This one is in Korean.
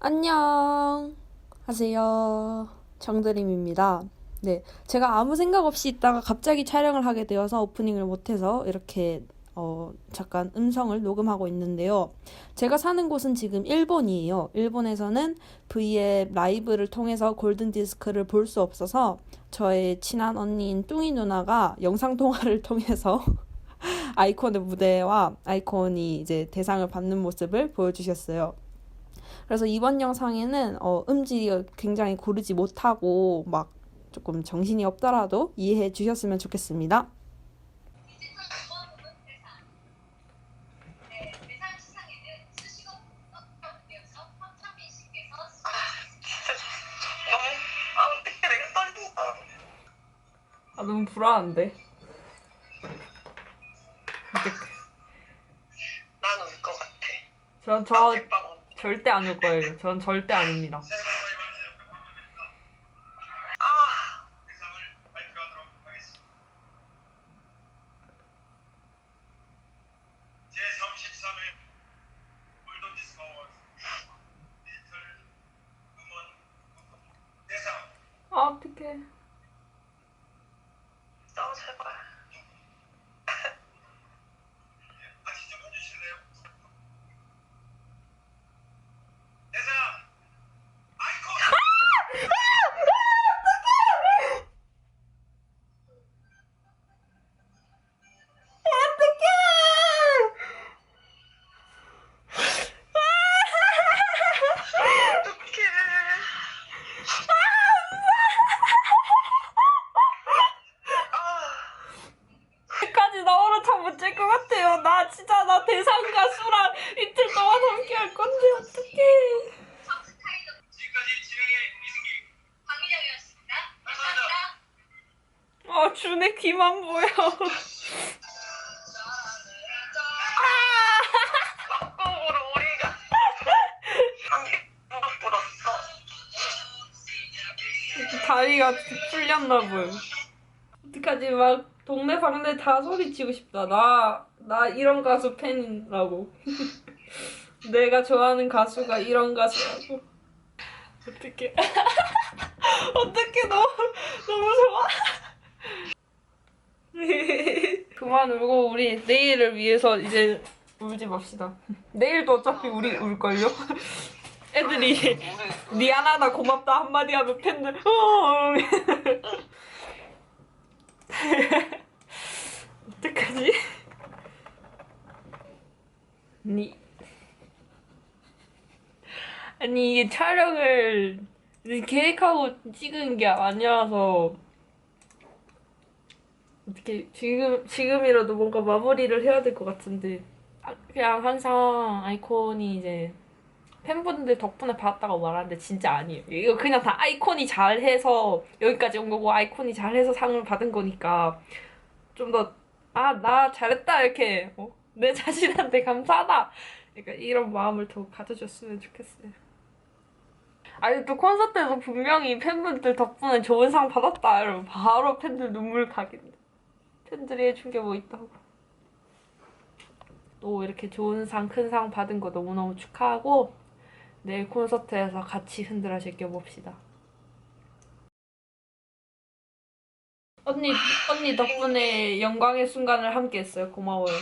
안녕. 하세요. 정드림입니다. 네 제가 아무 생각 없이 있다가 갑자기 촬영을 하게 되어서 오프닝을 못해서 이렇게 어, 잠깐 음성을 녹음하고 있는데요. 제가 사는 곳은 지금 일본이에요. 일본에서는 V앱 라이브를 통해서 골든디스크를 볼 수 없어서 저의 친한 언니인 뚱이 누나가 영상통화를 통해서 아이콘의 무대와 아이콘이 이제 대상을 받는 모습을 보여주셨어요. 그래서 이번 영상에는 어, 음질이 굉장히 고르지 못하고 막 조금 정신이 없더라도 이해해 주셨으면 좋겠습니다. 아 너무 불안한데. 난 울 것 같아. 전저 언니. 절대 안올 거예요. 전 절대 아닙니다. 아 제33회 골든디스크 어워즈 디지털 음원 대상 아 어떡해. 너무 제발. 같이 좀 해주실래요? 대상 아이콘 어떡해. 아 까지 나오라 참못 찰 것 같아요. 나 진짜 나 대상 가수랑 이틀 할 건데 어떡해. 지금까지 진행의 이승기 박민영이었습니다. 감사합니다. 아 준의 귀만 보여. 한개 무릎 꿇었어. 다리가 풀렸나 보여. 어떡하지 막 동네 방네 다 소리치고 싶다. 나, 나 이런 가수 팬이라고. 내가 좋아하는 가수가 이런 가수라고. 어떡해. 어떡해 너무 너무 좋아. 그만 울고 우리 내일을 위해서 이제 울지 맙시다. 내일도 어차피 우리 울걸요? 애들이 미안하다 고맙다 한마디 하면 팬들 어. 어떡하지? 아니 아니 이게 촬영을 계획하고 찍은 게 아니라서 어떻게 지금 지금이라도 뭔가 마무리를 해야 될 것 같은데 아, 그냥 항상 아이콘이 이제 팬분들 덕분에 받았다고 말하는데 진짜 아니에요. 이거 그냥 다 아이콘이 잘해서 여기까지 온 거고 아이콘이 잘해서 상을 받은 거니까 좀 더 아 나 잘했다 이렇게 어? 내 자신한테 감사하다. 그러니까 이런 마음을 더 가져줬으면 좋겠어요. 아니 또 콘서트에서 분명히 팬분들 덕분에 좋은 상 받았다 이러면 바로 팬들 눈물 가겠네. 팬들이 해준 게 뭐 있다고. 또 이렇게 좋은 상, 큰 상 받은 거 너무너무 축하하고 내일 콘서트에서 같이 흔들어 제껴봅시다. 언니, 언니 덕분에 영광의 순간을 함께 했어요. 고마워요.